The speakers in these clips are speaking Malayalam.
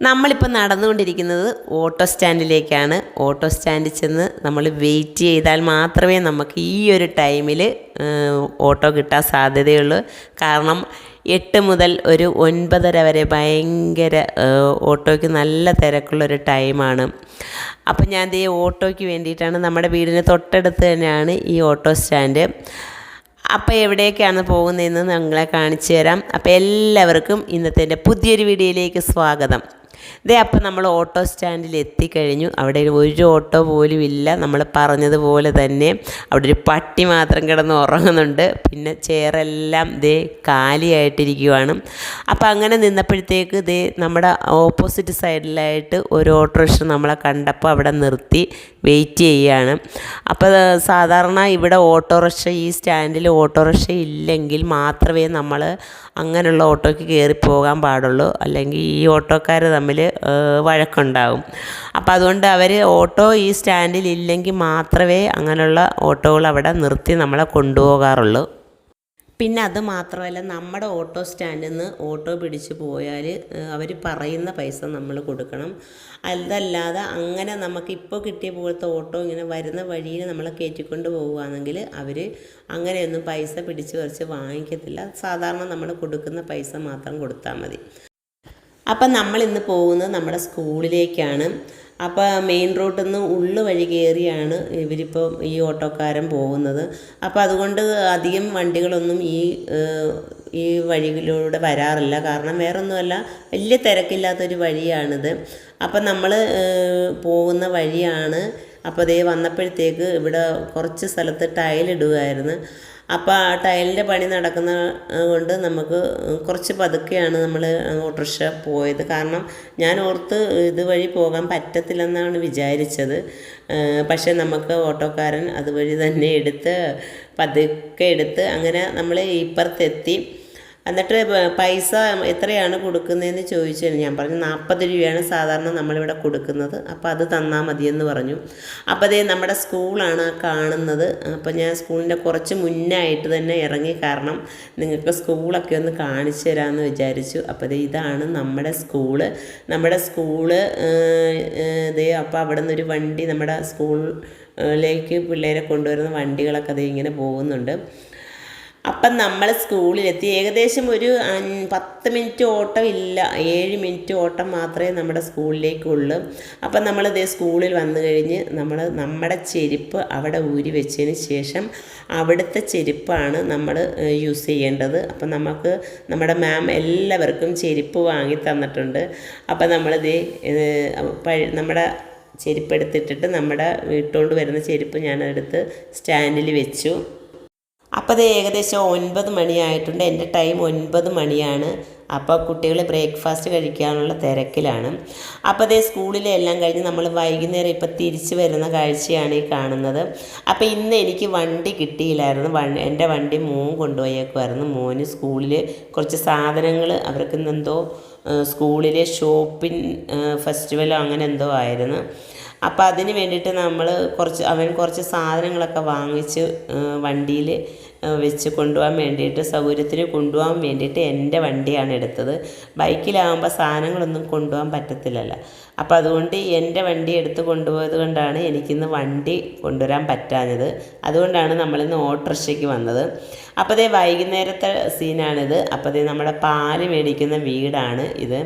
നമ്മളിപ്പോൾ നടന്നുകൊണ്ടിരിക്കുന്നത് ഓട്ടോ സ്റ്റാൻഡിലേക്കാണ് ഓട്ടോ സ്റ്റാൻഡിൽ ചെന്ന് നമ്മൾ വെയിറ്റ് ചെയ്താൽ മാത്രമേ നമുക്ക് ഈ ഒരു ടൈമിൽ ഓട്ടോ കിട്ടാൻ സാധ്യതയുള്ളൂ. കാരണം എട്ട് മുതൽ ഒരു ഒൻപതര വരെ ഭയങ്കര ഓട്ടോയ്ക്ക് നല്ല തിരക്കുള്ളൊരു ടൈമാണ് അപ്പം ഞാൻ ഈ ഓട്ടോയ്ക്ക് വേണ്ടിയിട്ടാണ് നമ്മുടെ വീടിന് തൊട്ടടുത്ത് തന്നെയാണ് ഈ ഓട്ടോ സ്റ്റാൻഡ് അപ്പോൾ എവിടേക്കാണ് പോകുന്നതെന്ന് നിങ്ങളെ കാണിച്ചു തരാം. അപ്പോൾ എല്ലാവർക്കും ഇന്നത്തെ പുതിയൊരു വീഡിയോയിലേക്ക് സ്വാഗതം. ഇതേ അപ്പം നമ്മൾ ഓട്ടോ സ്റ്റാൻഡിൽ എത്തിക്കഴിഞ്ഞു. അവിടെ ഒരു ഓട്ടോ പോലും ഇല്ല. നമ്മൾ പറഞ്ഞതുപോലെ തന്നെ അവിടെ ഒരു പട്ടി മാത്രം കിടന്ന് ഉറങ്ങുന്നുണ്ട്. പിന്നെ ചെയറെല്ലാം ഇതേ കാലിയായിട്ടിരിക്കുവാണ്. അപ്പോൾ അങ്ങനെ നിന്നപ്പോഴത്തേക്ക് ഇതേ നമ്മുടെ ഓപ്പോസിറ്റ് സൈഡിലായിട്ട് ഒരു ഓട്ടോറിക്ഷ നമ്മളെ കണ്ടപ്പോൾ അവിടെ നിർത്തി വെയിറ്റ് ചെയ്യുകയാണ് അപ്പോൾ സാധാരണ ഇവിടെ ഓട്ടോറിക്ഷ ഈ സ്റ്റാൻഡിൽ ഓട്ടോറിക്ഷ ഇല്ലെങ്കിൽ മാത്രമേ നമ്മൾ അങ്ങനെയുള്ള ഓട്ടോയ്ക്ക് കയറി പോകാൻ പാടുള്ളൂ. അല്ലെങ്കിൽ ഈ ഓട്ടോക്കാർ തമ്മിൽ വഴക്കുണ്ടാകും. അപ്പോൾ അതുകൊണ്ട് അവർ ഓട്ടോ ഈ സ്റ്റാൻഡിൽ ഇല്ലെങ്കിൽ മാത്രമേ അങ്ങനെയുള്ള ഓട്ടോകൾ അവിടെ നിർത്തി നമ്മളെ കൊണ്ടുപോകാറുള്ളൂ. പിന്നെ അത് മാത്രമല്ല നമ്മുടെ ഓട്ടോ സ്റ്റാൻഡിൽ നിന്ന് ഓട്ടോ പിടിച്ച് പോയാൽ അവർ പറയുന്ന പൈസ നമ്മൾ കൊടുക്കണം. അതല്ലാതെ അങ്ങനെ നമുക്ക് ഇപ്പോൾ കിട്ടിയ പോലത്തെ ഓട്ടോ ഇങ്ങനെ വരുന്ന വഴിയിൽ നമ്മളെ കയറ്റിക്കൊണ്ട് പോവുകയാണെങ്കിൽ അവർ അങ്ങനെയൊന്നും പൈസ പിടിച്ച് കുറച്ച് വാങ്ങിക്കത്തില്ല. സാധാരണ നമ്മൾ കൊടുക്കുന്ന പൈസ മാത്രം കൊടുത്താൽ മതി. അപ്പം നമ്മൾ ഇന്ന് പോകുന്നത് നമ്മുടെ സ്കൂളിലേക്കാണ്. അപ്പോൾ മെയിൻ റോഡിൽ നിന്ന് ഉള്ളു വഴി കയറിയാണ് ഇവരിപ്പോൾ ഈ ഓട്ടോക്കാരൻ പോകുന്നത്. അപ്പോൾ അതുകൊണ്ട് അധികം വണ്ടികളൊന്നും ഈ ഈ വഴിയിലൂടെ വരാറില്ല. കാരണം വേറൊന്നുമല്ല വലിയ തിരക്കില്ലാത്തൊരു വഴിയാണിത്. അപ്പം നമ്മൾ പോകുന്ന വഴിയാണ്. അപ്പോൾ ദേ വന്നപ്പോഴത്തേക്ക് ഇവിടെ കുറച്ച് സ്ഥലത്ത് ടൈലിടുകയായിരുന്നു അപ്പോൾ ആ ടൈലിന്റെ പണി നടക്കുന്ന കൊണ്ട് നമുക്ക് കുറച്ച് പതുക്കെയാണ് നമ്മൾ ഓട്ടോറിക്ഷ പോയത്. കാരണം ഞാൻ ഓർത്ത് ഇതുവഴി പോകാൻ പറ്റത്തില്ലെന്നാണ് വിചാരിച്ചത്. പക്ഷേ നമുക്ക് ഓട്ടോക്കാരൻ അതുവഴി തന്നെ എടുത്ത് പതുക്കെ എടുത്ത് അങ്ങനെ നമ്മൾ ഇപ്പുറത്തെത്തി. എന്നിട്ട് പൈസ എത്രയാണ് കൊടുക്കുന്നതെന്ന് ചോദിച്ചു ഞാൻ പറഞ്ഞു നാൽപ്പത് രൂപയാണ് സാധാരണ നമ്മളിവിടെ കൊടുക്കുന്നത്. അപ്പോൾ അത് തന്നാൽ മതിയെന്ന് പറഞ്ഞു. അപ്പോൾ അതേ നമ്മുടെ സ്കൂളാണ് കാണുന്നത്. അപ്പോൾ ഞാൻ സ്കൂളിന്റെ കുറച്ച് മുന്നായിട്ട് തന്നെ ഇറങ്ങി കാരണം നിങ്ങൾക്ക് സ്കൂളൊക്കെ ഒന്ന് കാണിച്ചു തരാമെന്ന് വിചാരിച്ചു. അപ്പോൾ അതേ ഇതാണ് നമ്മുടെ സ്കൂൾ. നമ്മുടെ സ്കൂൾ ഇതേ അപ്പോൾ അവിടെ നിന്നൊരു വണ്ടി നമ്മുടെ സ്കൂളിലേക്ക് പിള്ളേരെ കൊണ്ടുവരുന്ന വണ്ടികളൊക്കെ അതേ ഇങ്ങനെ പോകുന്നുണ്ട്. അപ്പം നമ്മൾ സ്കൂളിലെത്തി. ഏകദേശം ഒരു പത്ത് മിനിറ്റ് ഓട്ടം ഇല്ല. ഏഴ് മിനിറ്റ് ഓട്ടം മാത്രമേ നമ്മുടെ സ്കൂളിലേക്കുള്ളൂ. അപ്പം നമ്മൾ ഇതേ സ്കൂളിൽ വന്നു കഴിഞ്ഞ് നമ്മൾ നമ്മുടെ ചെരുപ്പ് അവിടെ ഊരി വെച്ചതിന് ശേഷം അവിടുത്തെ ചെരുപ്പാണ് നമ്മൾ യൂസ് ചെയ്യേണ്ടത്. അപ്പം നമുക്ക് നമ്മുടെ മാം എല്ലാവർക്കും ചെരുപ്പ് വാങ്ങി തന്നിട്ടുണ്ട്. അപ്പം നമ്മളിത് നമ്മുടെ ചെരുപ്പ് എടുത്തിട്ടിട്ട് നമ്മുടെ വീട്ടുകൊണ്ട് വരുന്ന ചെരുപ്പ് ഞാൻ എടുത്ത് സ്റ്റാൻഡിൽ വെച്ചു. അപ്പോൾ അത് ഏകദേശം ഒൻപത് മണിയായിട്ടുണ്ട്. എന്റെ ടൈം ഒൻപത് മണിയാണ്. അപ്പോൾ കുട്ടികൾ ബ്രേക്ക്ഫാസ്റ്റ് കഴിക്കാനുള്ള തിരക്കിലാണ്. അപ്പോൾ അതേ സ്കൂളിലെ എല്ലാം കഴിഞ്ഞ് നമ്മൾ വൈകുന്നേരം ഇപ്പോൾ തിരിച്ചു വരുന്ന കാഴ്ചയാണ് ഈ കാണുന്നത്. അപ്പോൾ ഇന്ന് എനിക്ക് വണ്ടി കിട്ടിയില്ലായിരുന്നു. വൺ എന്റെ വണ്ടി മോൻ കൊണ്ടുപോയേക്കുമായിരുന്നു മോന് സ്കൂളിൽ കുറച്ച് സാധനങ്ങൾ അവർക്ക് ഇന്നെന്തോ സ്കൂളിലെ ഷോപ്പിംഗ് ഫെസ്റ്റിവലോ അങ്ങനെ എന്തോ ആയിരുന്നു. അപ്പോൾ അതിന് വേണ്ടിയിട്ട് നമ്മൾ കുറച്ച് അവൻ കുറച്ച് സാധനങ്ങളൊക്കെ വാങ്ങിച്ച് വണ്ടിയിൽ വെച്ച് കൊണ്ടുപോകാൻ വേണ്ടിയിട്ട് സൗകര്യത്തിന് കൊണ്ടുപോകാൻ വേണ്ടിയിട്ട് എന്റെ വണ്ടിയാണ് എടുത്തത്. ബൈക്കിലാകുമ്പോൾ സാധനങ്ങളൊന്നും കൊണ്ടുപോകാൻ പറ്റത്തില്ലല്ലോ. അപ്പോൾ അതുകൊണ്ട് എന്റെ വണ്ടി എടുത്ത് കൊണ്ടുപോയത് കൊണ്ടാണ് എനിക്കിന്ന് വണ്ടി കൊണ്ടുവരാൻ പറ്റാഞ്ഞത്. അതുകൊണ്ടാണ് നമ്മളിന്ന് ഓട്ടോറിക്ഷയ്ക്ക് വന്നത്. അപ്പോൾ അതേ വൈകുന്നേരത്തെ സീനാണിത്. അപ്പോൾ അതേ നമ്മുടെ പാൽ മേടിക്കുന്ന വീടാണ് ഇത്.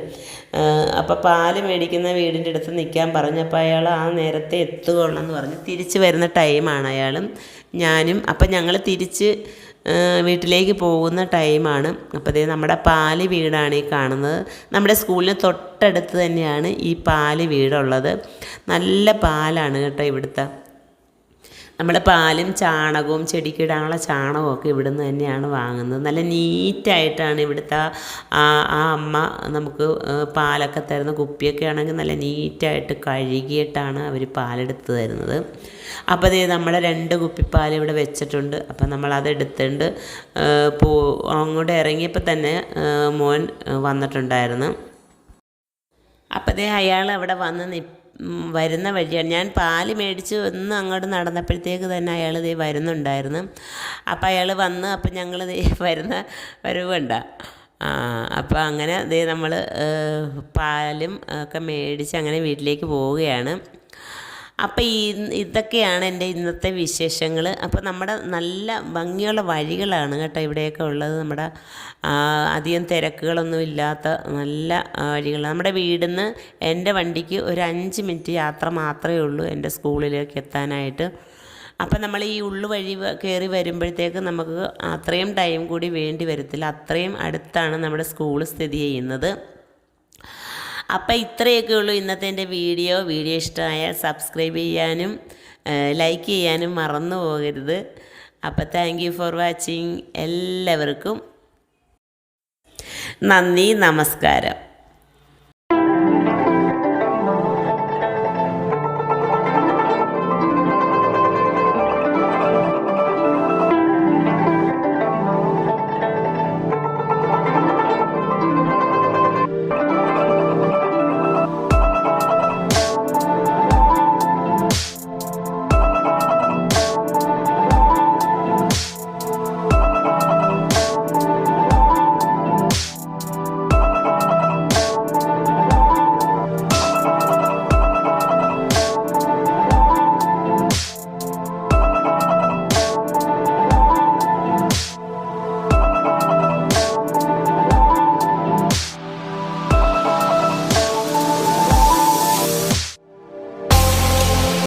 അപ്പോൾ പാൽ മേടിക്കുന്ന വീടിന്റെ അടുത്ത് നിൽക്കാൻ പറഞ്ഞപ്പോൾ അയാൾ ആ നേരത്തെ എത്തുകൊള്ളണം എന്ന് പറഞ്ഞ്. തിരിച്ച് വരുന്ന ടൈമാണ് അയാളും ഞാനും. അപ്പം ഞങ്ങൾ തിരിച്ച് വീട്ടിലേക്ക് പോകുന്ന ടൈമാണ്. അപ്പോൾ ഇതേ നമ്മുടെ പാൽ വീടാണ് ഈ കാണുന്നത്. നമ്മുടെ സ്കൂളിന് തൊട്ടടുത്ത് തന്നെയാണ് ഈ പാൽ വീടുള്ളത്. നല്ല പാലാണ് കേട്ടോ ഇവിടുത്തെ. നമ്മുടെ പാലും ചാണകവും ചെടിക്കിടാനുള്ള ചാണകവും ഒക്കെ ഇവിടുന്ന് തന്നെയാണ് വാങ്ങുന്നത്. നല്ല നീറ്റായിട്ടാണ് ഇവിടുത്തെ ആ ആ അമ്മ നമുക്ക് പാലൊക്കെ തരുന്ന കുപ്പിയൊക്കെ ആണെങ്കിൽ നല്ല നീറ്റായിട്ട് കഴുകിയിട്ടാണ് അവർ പാലെടുത്ത് തരുന്നത്. അപ്പോൾ അതേ നമ്മുടെ രണ്ട് കുപ്പി പാൽ ഇവിടെ വെച്ചിട്ടുണ്ട്. അപ്പം നമ്മൾ അത് പോ അങ്ങോട്ട് ഇറങ്ങിയപ്പോൾ തന്നെ മോൻ വന്നിട്ടുണ്ടായിരുന്നു. അപ്പോൾ ദേ അയാൾ അവിടെ വന്ന് നി ഉം, വരുന്ന വഴിയാണ്. ഞാൻ പാൽ മേടിച്ച് ഒന്ന് അങ്ങോട്ട് നടന്നപ്പോഴത്തേക്ക് തന്നെ അയാൾ ദേ വരുന്നുണ്ടായിരുന്നു. അപ്പോൾ അയാൾ വന്ന് അപ്പം ഞങ്ങൾ ദേ വരുന്ന വരവുണ്ട അപ്പോൾ അങ്ങനെ ദേ നമ്മൾ പാലും ഒക്കെ മേടിച്ച് അങ്ങനെ വീട്ടിലേക്ക് പോവുകയാണ്. അപ്പോൾ ഈ ഇതൊക്കെയാണ് എന്റെ ഇന്നത്തെ വിശേഷങ്ങൾ. അപ്പോൾ നമ്മുടെ നല്ല ഭംഗിയുള്ള വഴികളാണ് കേട്ടോ ഇവിടെയൊക്കെ ഉള്ളത്. നമ്മുടെ അധികം തിരക്കുകളൊന്നും ഇല്ലാത്ത നല്ല വഴികൾ. നമ്മുടെ വീടിൽ നിന്ന് എന്റെ വണ്ടിക്ക് ഒരു അഞ്ച് മിനിറ്റ് യാത്ര മാത്രമേ ഉള്ളൂ എന്റെ സ്കൂളിലേക്ക് എത്താനായിട്ട്. അപ്പം നമ്മൾ ഈ ഉള്ളു വഴി കയറി വരുമ്പോഴത്തേക്ക് നമുക്ക് അത്രയും ടൈം കൂടി വേണ്ടി വരത്തില്ല. അത്രയും അടുത്താണ് നമ്മുടെ സ്കൂൾ സ്ഥിതി ചെയ്യുന്നത്. അപ്പം ഇത്രയൊക്കെ ഉള്ളൂ ഇന്നത്തെ എന്റെ വീഡിയോ. വീഡിയോ ഇഷ്ടമായാൽ സബ്സ്ക്രൈബ് ചെയ്യാനും ലൈക്ക് ചെയ്യാനും മറന്നു പോകരുത്. അപ്പോൾ താങ്ക് യു ഫോർ വാച്ചിങ് എല്ലാവർക്കും നന്ദി നമസ്കാരം.